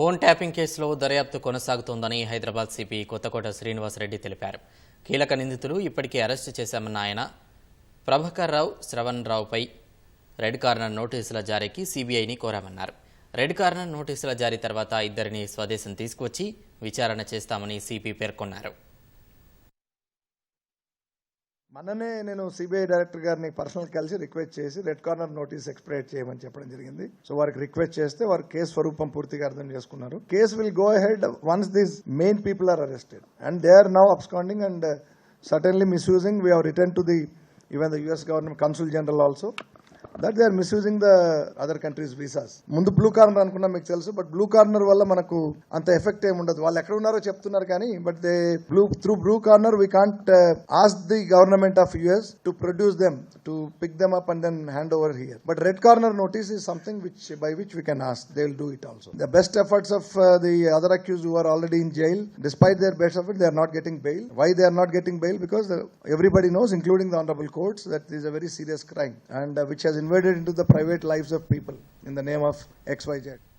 Phone tapping కేసులో దర్యాప్తు కొనసాగుతోందని హైదరాబాద్ సిపి కొత్తకోట శ్రీనివాసరెడ్డి తెలిపారు. కీలక నిందితులు ఇప్పటికే అరెస్టు చేశామన్న ఆయన ప్రభాకర్ రావు శ్రవణ్ రావుపై రెడ్ కార్నర్ నోటీసుల జారీకి సీబీఐని కోరామన్నారు. రెడ్ కార్నర్ నోటీసుల జారీ తర్వాత ఇద్దరిని స్వదేశం తీసుకువచ్చి విచారణ చేస్తామని సిపి పేర్కొన్నారు. మననే నేను సిబిఐ డైరెక్టర్ గారిని పర్సనల్ కలిసి రిక్వెస్ట్ చేసి రెడ్ కార్నర్ నోటీస్ ఎక్స్పైర్ చేయమని చెప్పడం జరిగింది. సో వారికి రిక్వెస్ట్ చేస్తే వారు కేసు స్వరూపం పూర్తిగా అర్థం చేసుకున్నారు. Case will go head once these main people are arrested and they are now absconding and suddenly misusing we have return to the even the US government consul general also that they are misusing the other countries visas ముందు blue corner అనుకున్నా మీకు తెలుసు but blue corner వల్ల మనకు అంత effect ఏమి ఉండదు వాళ్ళు ఎక్కడ ఉన్నారో చెప్తున్నారు కానీ but they blue through blue corner we can't ask the government of US to produce them to pick them up and then hand over here but red corner notice is something which by which we can ask they will do it also the best efforts of uh, the other accused who are already in jail despite their best effort they are not getting bail why they are not getting bail because uh, everybody knows including the honorable courts that this is a very serious crime and uh, which has invaded into the private lives of people in the name of xyz